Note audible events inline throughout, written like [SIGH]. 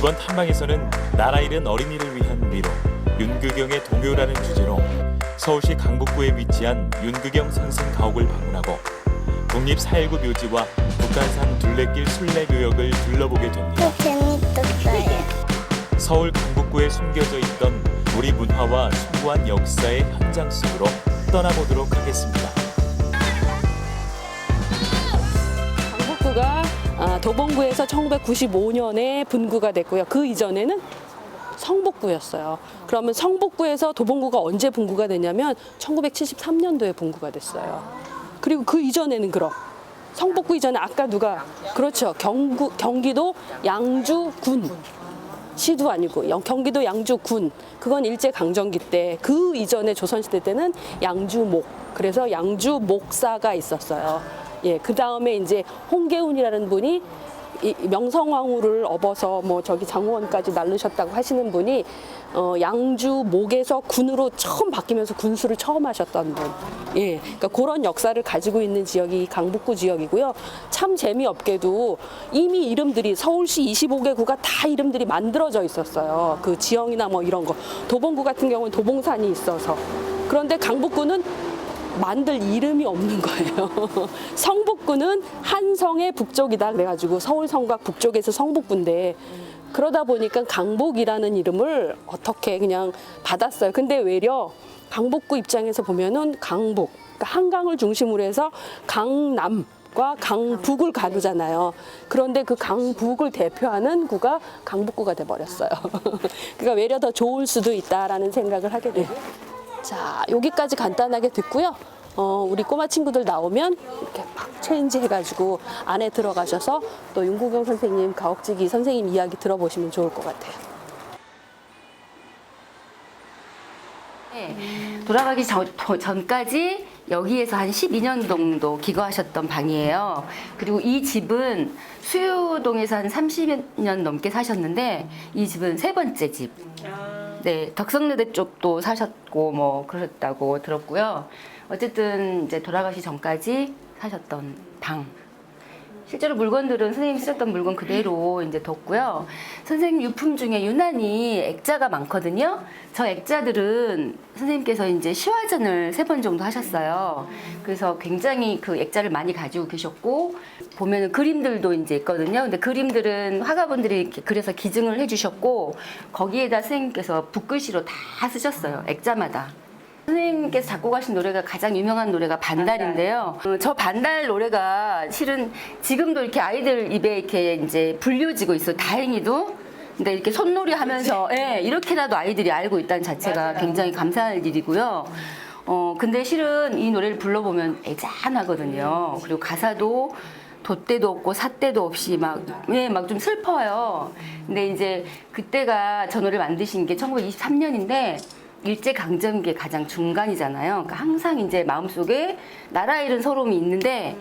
이번 탐방에서는 나라 잃은 어린이를 위한 위로 윤극영의 동요라는 주제로 서울시 강북구에 위치한 윤극영 선생 가옥을 방문하고 국립 4.19 묘지와 북한산 둘레길 순례교역을 둘러보게 됩니다. 재밌었어요. 서울 강북구에 숨겨져 있던 우리 문화와 숭고한 역사의 현장 속으로 떠나보도록 하겠습니다. 강북구가 아, 도봉구에서 1995년에 분구가 됐고요. 그 이전에는 성북구였어요. 그러면 성북구에서 도봉구가 언제 분구가 됐냐면 1973년도에 분구가 됐어요. 그리고 그 이전에는 그럼 성북구 이전에 아까 누가 그렇죠. 경구, 경기도 양주군 시도 아니고 영- 경기도 양주군 그건 일제 강점기 때 그 이전에 조선시대 때는 양주목 그래서 양주목사가 있었어요. 예, 그 다음에 이제 홍계운이라는 분이 이 명성황후를 업어서 뭐 저기 장호원까지 날르셨다고 하시는 분이 어, 양주 목에서 군으로 처음 바뀌면서 군수를 처음 하셨던 분. 예, 그러니까 그런 역사를 가지고 있는 지역이 강북구 지역이고요. 참 재미없게도 이미 이름들이 서울시 25개 구가 다 이름들이 만들어져 있었어요. 그 지형이나 뭐 이런 거. 도봉구 같은 경우는 도봉산이 있어서. 그런데 강북구는 만들 이름이 없는 거예요. [LAUGHS] 성북구는 한성의 북쪽이다 그래가지고 서울 성곽 북쪽에서 성북구인데 그러다 보니까 강북이라는 이름을 어떻게 그냥 받았어요. 근데 외려 강북구 입장에서 보면은 강북, 그러니까 한강을 중심으로 해서 강남. 과 강북을 가르잖아요. 그런데 그 강북을 대표하는 구가 강북구가 돼 버렸어요. [LAUGHS] 그러니까 외려 더 좋을 수도 있다라는 생각을 하게 돼요. 자, 여기까지 간단하게 듣고요. 어, 우리 꼬마 친구들 나오면 이렇게 막 체인지 해가지고 안에 들어가셔서 또 윤구경 선생님, 가옥지기 선생님 이야기 들어보시면 좋을 것 같아요. 네, 돌아가기 전, 전까지 여기에서 한 12년 정도 기거하셨던 방이에요. 그리고 이 집은 수유동에서 한 30년 넘게 사셨는데 이 집은 세 번째 집. 네, 덕성여대 쪽도 사셨고 뭐 그러셨다고 들었고요. 어쨌든 이제 돌아가시 전까지 사셨던 방. 실제로 물건들은 선생님이 쓰셨던 물건 그대로 이제 뒀고요. 선생님 유품 중에 유난히 액자가 많거든요. 저 액자들은 선생님께서 이제 시화전을 세 번 정도 하셨어요. 그래서 굉장히 그 액자를 많이 가지고 계셨고 보면은 그림들도 이제 있거든요. 근데 그림들은 화가분들이 이렇게 그려서 기증을 해주셨고 거기에다 선생님께서 붓글씨로 다 쓰셨어요. 액자마다. 선생님께서 작곡 하신 노래가 가장 유명한 노래가 반달인데요. 어, 저 반달 노래가 실은 지금도 이렇게 아이들 입에 이렇게 이제 불려지고 있어요. 다행히도. 근데 이렇게 손놀이 하면서 예, 이렇게라도 아이들이 알고 있다는 자체가 굉장히 감사할 일이고요. 어, 근데 실은 이 노래를 불러보면 애잔하거든요. 그리고 가사도 돛대도 없고 삿대도 없이 막, 예, 막 좀 슬퍼요. 근데 이제 그때가 저 노래를 만드신 게 1923년인데 일제 강점기의 가장 중간이잖아요. 그러니까 항상 이제 마음속에 나라 잃은 서러움이 있는데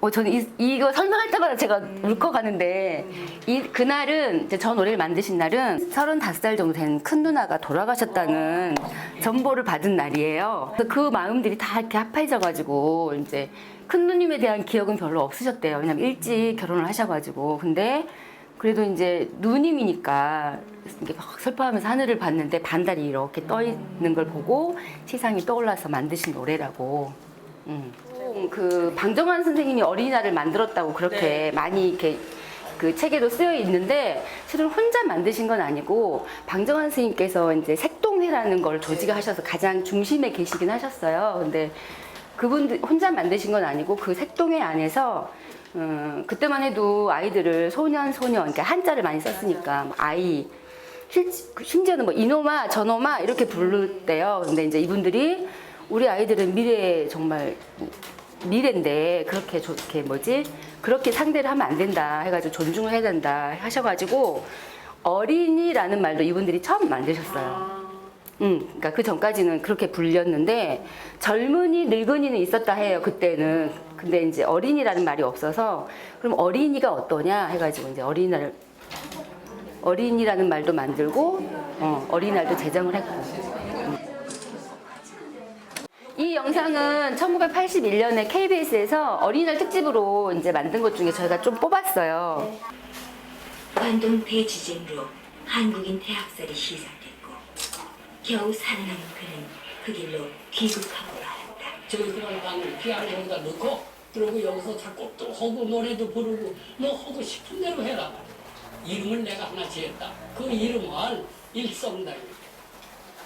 어, 저는 이, 이거 설명할 때마다 제가 울컥하는데 이 그날은 이제 저 노래를 만드신 날은 35살 정도 된 큰 누나가 돌아가셨다는 전보를 받은 날이에요. 그래서 그 마음들이 다 이렇게 합해져 가지고 이제 큰 누님에 대한 기억은 별로 없으셨대요. 왜냐면 일찍 결혼을 하셔 가지고 근데 그래도 이제 누님이니까 이렇게 막 슬퍼하면서 하늘을 봤는데 반달이 이렇게 떠 있는 걸 보고 세상이 떠올라서 만드신 노래라고. 음. 그 방정환 선생님이 어린이날을 만들었다고 그렇게 많이 이렇게 그 책에도 쓰여 있는데 실은 혼자 만드신 건 아니고 방정환 선생님께서 이제 색동회라는 걸 조직하셔서 가장 중심에 계시긴 하셨어요. 근데 그분들 혼자 만드신 건 아니고 그 색동회 안에서 음, 그때만 해도 아이들을 소년 소녀 그러니까 한자를 많이 썼으니까 뭐 아이 실- 심지어는 뭐 이놈아 저놈아 이렇게 부를 때요. 근데 이제 이분들이 우리 아이들은 미래 정말 미래인데 그렇게 좋게 뭐지 그렇게 상대를 하면 안 된다 해가지고 존중을 해야 된다 하셔가지고 어린이라는 말도 이분들이 처음 만드셨어요. 음, 그러니까 그 전까지는 그렇게 불렸는데 젊은이, 늙은이는 있었다 해요 그때는. 근데 이제 어린이라는 말이 없어서 그럼 어린이가 어떠냐 해가지고 이제 어린이날 어린이라는 말도 만들고 어, 어린이날도 제정을 했고. 이 영상은 1981년에 KBS에서 어린이날 특집으로 이제 만든 것 중에 저희가 좀 뽑았어요. 관동 대 지진으로 한국인 대학살이 시작됐고 겨우 살아남은 그는 그 길로 귀국하고 말았다. 저희들은 방을 피아노 여기다 넣고 그러고 여기서 자꾸 또 하고 노래도 부르고 너 하고 싶은 대로 해라. 이름을 내가 하나 지었다. 그 이름은 일성당이다.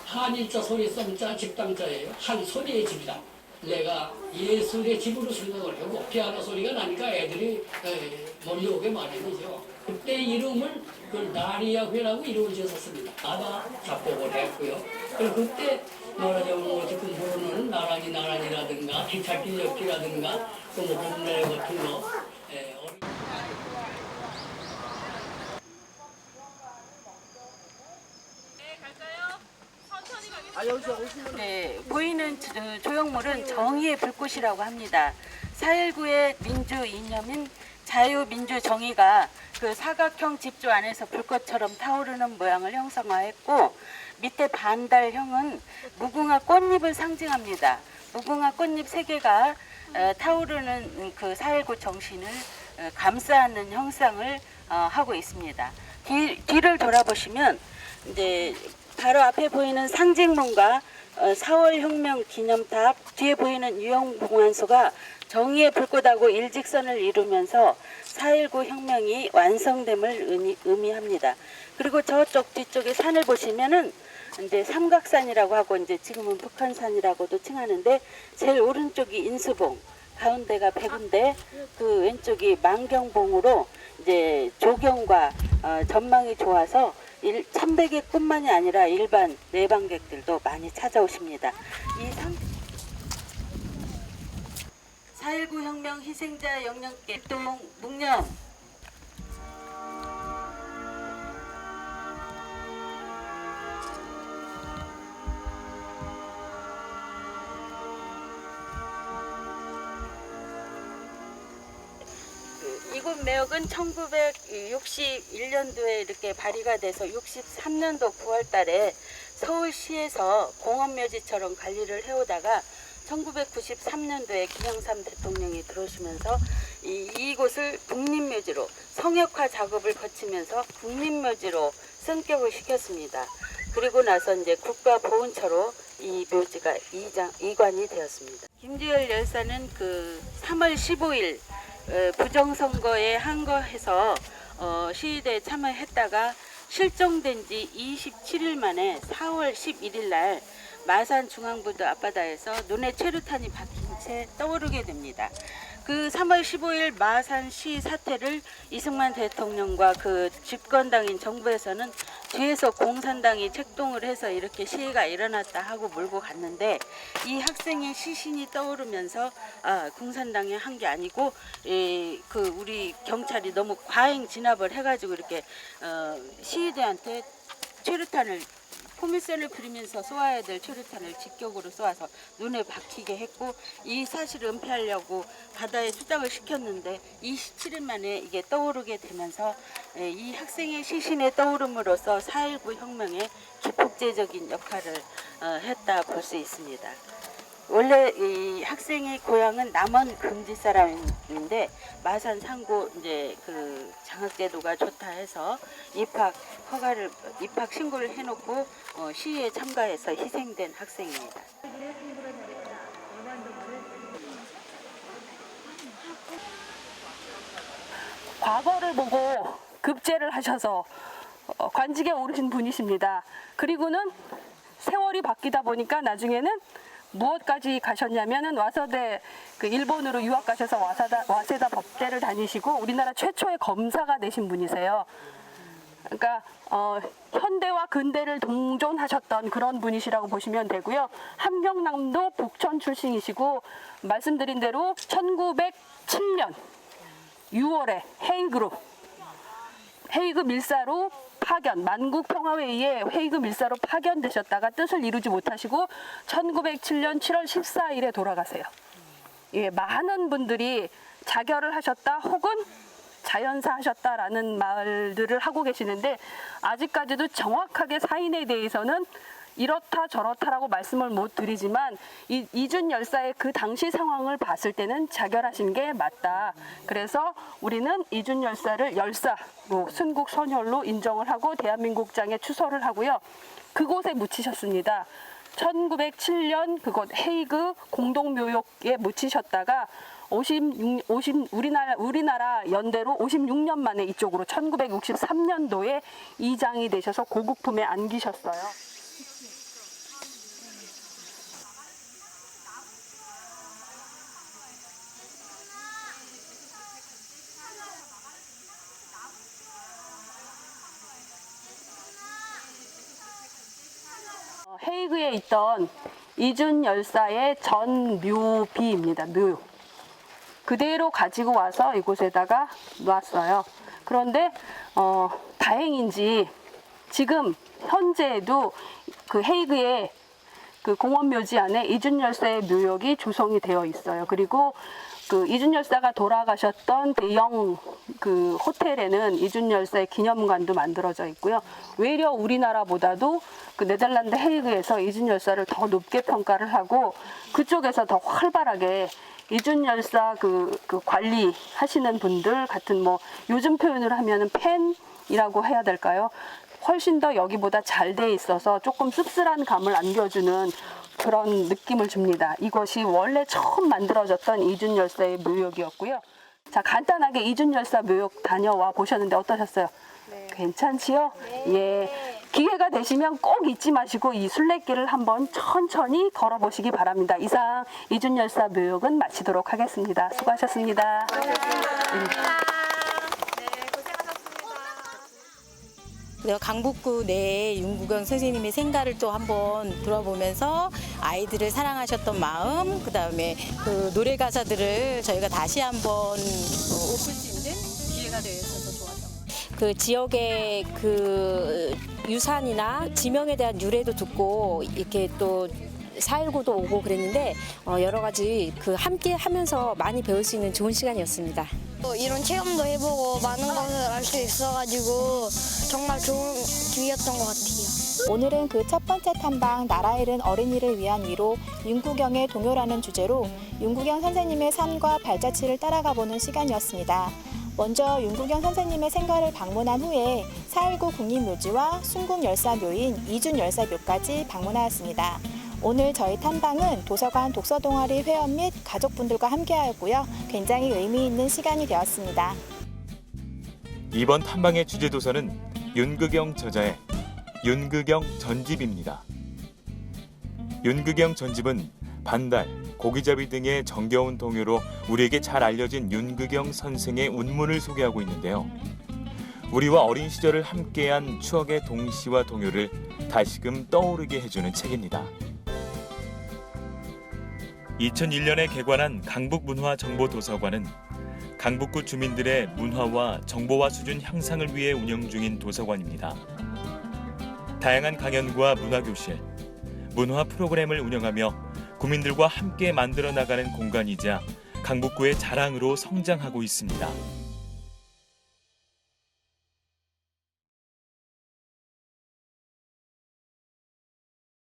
한일자 소리 썸자 집당자예요. 한 소리의 집이다. 내가 예술의 집으로 생각을 하고 피아노 소리가 나니까 애들이 에, 몰려오게 마련이죠. 그때 이름을 그 나리야회라고 이름을 지었습니다. 나가 작곡을 했고요. 그리고 그때 말하자면 뭐 지금 부르는 나란히 나란히라든가 기찻길 엽기라든가 그뭐 봄날 같은 거 에, 어린- 네, 보이는 조- 조형물은 정의의 불꽃이라고 합니다. 4.19의 민주 이념인 자유민주 정의가 그 사각형 집조 안에서 불꽃처럼 타오르는 모양을 형성화했고 밑에 반달형은 무궁화 꽃잎을 상징합니다. 무궁화 꽃잎 세 개가 어, 타오르는 그4.19 정신을 어, 감싸는 형상을 어, 하고 있습니다. 뒤, 뒤를 돌아보시면 이제 바로 앞에 보이는 상징문과 어, 4월 혁명 기념탑 뒤에 보이는 유형공안소가 정의의 불꽃하고 일직선을 이루면서 4.19 혁명이 완성됨을 의미, 의미 합니다. 그리고 저쪽 뒤쪽에 산을 보시면은 이제 삼각산이라고 하고 이제 지금은 북한산이라고도 칭하는데 제일 오른쪽이 인수봉, 가운데가 백운데 그 왼쪽이 만경봉으로 이제 조경과 어, 전망이 좋아서 일, 참배객뿐만이 아니라 일반 내방객들도 많이 찾아오십니다. 이 상... 4.19 혁명 희생자 영령께 동 묵념. 그 이곳 매역은 1961년도에 이렇게 발의가 돼서 63년도 9월 달에 서울시에서 공원묘지처럼 관리를 해오다가 1993년도에 김영삼 대통령이 들어오시면서 이, 이곳을 국립묘지로 성역화 작업을 거치면서 국립묘지로 승격을 시켰습니다. 그리고 나서 이제 국가보훈처로 이 묘지가 이장, 이관이 되었습니다. 김주열 열사는 그 3월 15일 어, 부정선거에 항거해서 어, 시위대에 참여했다가 실종된 지 27일 만에 4월 11일 날 마산 중앙부두 앞바다에서 눈에 최루탄이 박힌 채 떠오르게 됩니다. 그 3월 15일 마산시 사태를 이승만 대통령과 그 집권당인 정부에서는 뒤에서 공산당이 책동을 해서 이렇게 시위가 일어났다 하고 몰고 갔는데 이 학생의 시신이 떠오르면서 아, 공산당이 한 게 아니고 이, 그 우리 경찰이 너무 과잉 진압을 해가지고 이렇게 어, 시위대한테 최루탄을 포물선을 그리면서 쏘아야 될 최루탄을 직격으로 쏘아서 눈에 박히게 했고 이 사실을 은폐하려고 바다에 수장을 시켰는데 27일 만에 이게 떠오르게 되면서 에, 이 학생의 시신에 떠오름으로써 4.19 혁명의 기폭제적인 역할을 어, 했다 볼 수 있습니다. 원래 이 학생의 고향은 남원 금지 사람인데 마산 상고 이제 그 장학 제도가 좋다 해서 입학 허가를 입학 신고를 해놓고 어, 시위에 참가해서 희생된 학생입니다. 과거를 보고 급제를 하셔서 어, 관직에 오르신 분이십니다. 그리고는 세월이 바뀌다 보니까 나중에는 무엇까지 가셨냐면은 와서대 그 일본으로 유학 가셔서 와사다, 와세다 법대를 다니시고 우리나라 최초의 검사가 되신 분이세요. 그러니까 어, 현대와 근대를 동존하셨던 그런 분이시라고 보시면 되고요. 함경남도 북천 출신이시고 말씀드린 대로 1907년 6월에 헤이그로 헤이그 밀사로 파견 만국 평화회의에 헤이그 밀사로 파견되셨다가 뜻을 이루지 못하시고 1907년 7월 14일에 돌아가세요. 예, 많은 분들이 자결을 하셨다 혹은 자연사 하셨다라는 말들을 하고 계시는데 아직까지도 정확하게 사인에 대해서는 이렇다 저렇다라고 말씀을 못 드리지만 이, 이준 열사의 그 당시 상황을 봤을 때는 자결하신 게 맞다. 그래서 우리는 이준 열사를 열사로 순국 선열로 인정을 하고 대한민국장에 추서를 하고요. 그곳에 묻히셨습니다. 1907년 그곳 헤이그 공동묘역에 묻히셨다가 56, 50, 우리나라, 우리나라 연대로 56년 만에 이쪽으로 1963년도에 이장이 되셔서 고국품에 안기셨어요. 어, 헤이그에 있던 이준 열사의 전묘비입니다. 묘. 그대로 가지고 와서 이곳에다가 놨어요. 그런데 어, 다행인지 지금 현재에도 그 헤이그의 그 공원묘지 안에 이준 열사의 묘역이 조성이 되어 있어요. 그리고 그 이준 열사가 돌아가셨던 대형 그 호텔에는 이준 열사의 기념관도 만들어져 있고요. 외려 우리나라보다도 그 네덜란드 헤이그에서 이준 열사를 더 높게 평가를 하고 그쪽에서 더 활발하게 이준 열사 그, 그 관리 하시는 분들 같은 뭐 요즘 표현으로 하면은 팬이라고 해야 될까요? 훨씬 더 여기보다 잘 돼 있어서 조금 씁쓸한 감을 안겨주는 그런 느낌을 줍니다. 이것이 원래 처음 만들어졌던 이준 열사의 묘역이었고요. 자, 간단하게 이준 열사 묘역 다녀와 보셨는데 어떠셨어요? 괜찮지요? 예. 기회가 되시면 꼭 잊지 마시고 이 순례길을 한번 천천히 걸어보시기 바랍니다. 이상 이준 열사 묘역은 마치도록 하겠습니다. 수고하셨습니다. 그래서 강북구 내에 윤구경 선생님의 생가를 또 한번 돌아보면서 아이들을 사랑하셨던 마음, 그 다음에 그 노래 가사들을 저희가 다시 한번 어, 읊을 수 있는 기회가 되어서 좋았던. 그 지역의 그 유산이나 지명에 대한 유래도 듣고 이렇게 또 4.19도 오고 그랬는데 어, 여러 가지 그 함께 하면서 많이 배울 수 있는 좋은 시간이었습니다. 또 이런 체험도 해보고 많은 것을 알 수 있어가지고 정말 좋은 기회였던 것 같아요. 오늘은 그 첫 번째 탐방 나라 잃은 어린이를 위한 위로 윤구경의 동요라는 주제로 윤구경 선생님의 삶과 발자취를 따라가 보는 시간이었습니다. 먼저 윤구경 선생님의 생가를 방문한 후에 4.19 국립묘지와 순국열사묘인 이준열사묘까지 방문하였습니다. 오늘 저희 탐방은 도서관 독서 동아리 회원 및 가족분들과 함께하였고요. 굉장히 의미 있는 시간이 되었습니다. 이번 탐방의 주제 도서는 윤극영 저자의 윤극영 전집입니다. 윤극영 전집은 반달, 고기잡이 등의 정겨운 동요로 우리에게 잘 알려진 윤극영 선생의 운문을 소개하고 있는데요. 우리와 어린 시절을 함께한 추억의 동시와 동요를 다시금 떠오르게 해주는 책입니다. 2001년에 개관한 강북문화정보도서관은 강북구 주민들의 문화와 정보화 수준 향상을 위해 운영 중인 도서관입니다. 다양한 강연과 문화교실, 문화 프로그램을 운영하며 구민들과 함께 만들어 나가는 공간이자 강북구의 자랑으로 성장하고 있습니다.